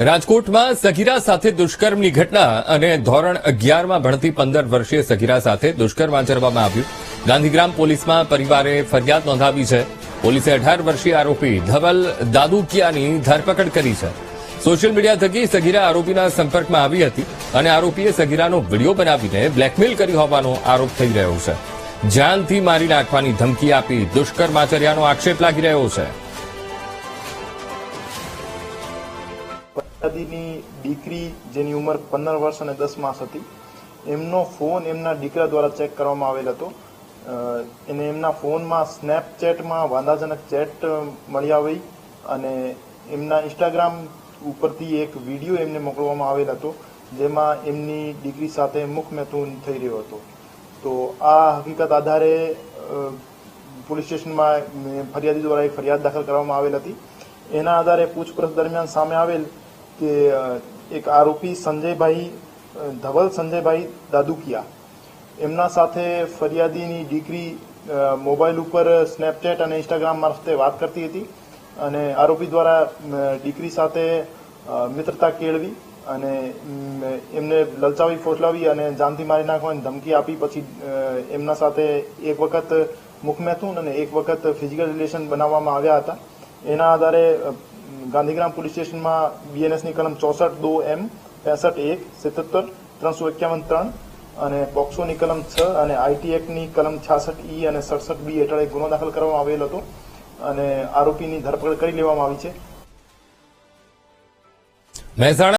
રાજકોટમાં સગીરા સાથે દુષ્કર્મની ઘટના અને ધોરણ અગિયારમાં ભણતી પંદર વર્ષીય સગીરા સાથે દુષ્કર્મ આચરવામાં આવ્યું. ગાંધીગ્રામ પોલીસમાં પરિવારે ફરિયાદ નોંધાવી છે. પોલીસે અઢાર વર્ષીય આરોપી ધવલ દાદુકિયાની ધરપકડ કરી છે. સોશિયલ મીડિયા થકી સગીરા આરોપીના સંપર્કમાં આવી હતી અને આરોપીએ સગીરાનો વીડિયો બનાવીને બ્લેકમેલ કરી હોવાનો આરોપ થઈ રહ્યો છે. જાનથી મારી નાખવાની ધમકી આપી દુષ્કર્મ આચર્યાનો આક્ષેપ લાગી રહ્યો છે. ફરિયાદીની દીકરી જેની ઉંમર પંદર વર્ષ અને દસ માસ હતી, એમનો ફોન એમના દીકરા દ્વારા ચેક કરવામાં આવેલ હતો. એને એમના ફોનમાં સ્નેપચેટમાં વાંધાજનક ચેટ મળી આવી અને એમના ઇન્સ્ટાગ્રામ ઉપરથી એક વીડિયો એમને મોકલવામાં આવેલ હતો, જેમાં એમની દીકરી સાથે મુખ મૈથુન થઈ રહ્યો હતો. તો આ હકીકત આધારે પોલીસ સ્ટેશનમાં ફરિયાદી દ્વારા એક ફરિયાદ દાખલ કરવામાં આવેલ હતી. એના આધારે પૂછપરછ દરમિયાન સામે આવેલ કે એક આરોપી સંજયભાઈ ધવલ સંજયભાઈ દાદુકિયા. એમના સાથે ફરિયાદીની દીકરી મોબાઈલ ઉપર સ્નેપચેટ અને ઇન્સ્ટાગ્રામ મારફતે વાત કરતી હતી અને આરોપી દ્વારા દીકરી સાથે મિત્રતા કેળવી અને એમને લલચાવી ફોટલાવી અને જાનથી મારી નાખવાની ધમકી આપી. પછી એમના સાથે એક વખત મુખમેથુન અને એક વખત ફિઝિકલ રિલેશન બનાવવામાં આવ્યા હતા. એના આધારે ગાંધીગ્રામ પોલીસ સ્ટેશનમાં બીએનએસની કલમ ચોસઠ દો એમ, પેસઠ એક સિત્તોતેર ત્રણસો એકાવન ત્રણ અને પોક્સોની કલમ છ અને આઈટી એક્ટની કલમ છાસઠ ઈ અને સડસઠ બી હેઠળ એક ગુનો દાખલ કરવામાં આવેલ હતો અને આરોપીની ધરપકડ કરી લેવામાં આવી છે. મહેસાણા